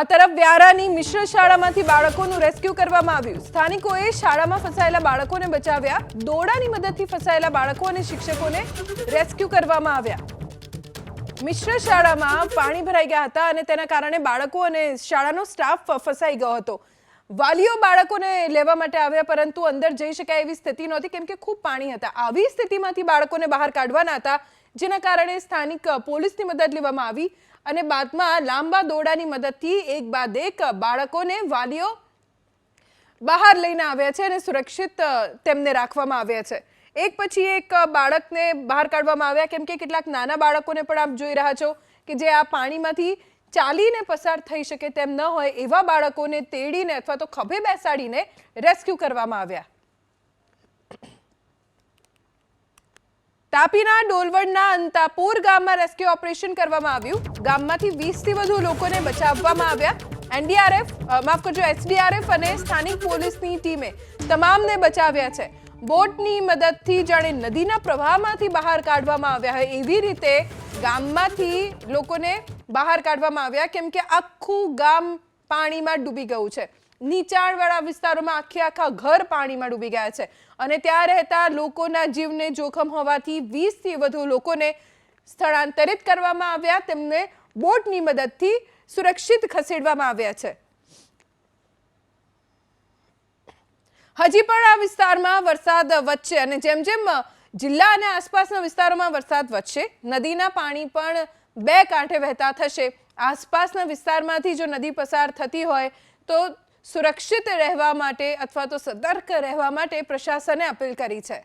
આ તરફ વ્યારાની મિશ્ર શાળામાંથી બાળકોનું રેસ્ક્યુ કરવામાં આવ્યું. સ્થાનિકોએ શાળામાં ફસાયેલા બાળકોને બચાવ્યા. દોડાની મદદથી ફસાયેલા બાળકો અને શિક્ષકોને રેસ્ક્યુ કરવામાં આવ્યા. મિશ્ર શાળામાં પાણી ભરાઈ ગયા હતા અને તેના કારણે બાળકો અને શાળાનો સ્ટાફ ફસાઈ ગયો હતો. વાલીઓ બાળકોને લેવા માટે આવ્યા પરંતુ અંદર જઈ શકાય એવી સ્થિતિ નહોતી કેમ કે ખૂબ પાણી હતા. આવી સ્થિતિમાંથી બાળકોને બહાર કાઢવાના હતા, જેના કારણે સ્થાનિક પોલીસની મદદ લેવામાં આવી. અને બાદમાં લાંબા દોડાની મદદથી એક બાદ એક બાળકોને વાલીઓ બહાર લઈને આવ્યા છે અને સુરક્ષિત તેમને રાખવામાં આવ્યા છે. એક પછી એક બાળકને બહાર કાઢવામાં આવ્યા. કેમ કે કેટલાક નાના બાળકોને પણ આપ જોઈ રહ્યા છો કે જે આ પાણીમાંથી ચાલીને પસાર થઈ શકે તેમ ન હોય એવા બાળકોને તેડીને અથવા તો ખભે બેસાડીને રેસ્ક્યુ કરવામાં આવ્યા. તાપીના, ડોલવડના, અંતાપુર ગામમાં રેસ્ક્યુ ઓપરેશન કરવામાં આવ્યું. ગામમાંથી વીસથી વધુ લોકોને બચાવવામાં આવ્યા. એનડીઆરએફ માફ કરજો, એસડીઆરએફ અને સ્થાનિક પોલીસની ટીમે તમામને બચાવ્યા છે. બોટની મદદથી જાણે નદીના પ્રવાહમાંથી બહાર કાઢવામાં આવ્યા એવી રીતે ગામમાંથી લોકોને બહાર કાઢવામાં આવ્યા, કેમ કે આખું ગામ પાણીમાં ડૂબી ગયું છે. નીચાણવાળા વિસ્તારોમાં આખે આખા ઘર પાણીમાં ડૂબી ગયા છે. અને ત્યાં રહેતા લોકોના જીવને જોખમ હોવાથી વીસથી વધુ લોકોને સ્થળાંતરિત કરવામાં આવ્યા. તેમને બોટની મદદથી સુરક્ષિત ખસેડવામાં આવ્યા છે. હજી પણ આ વિસ્તારમાં વરસાદ વધશે અને જેમ જેમ જિલ્લા અને આસપાસના વિસ્તારોમાં વરસાદ વધશે, નદીના પાણી પણ બે કાંઠે વહેતા થશે. આસપાસના વિસ્તારમાંથી જો નદી પસાર થતી હોય તો સુરક્ષિત રહેવા માટે અથવા તો સતર્ક રહેવા માટે પ્રશાસને અપીલ કરી છે.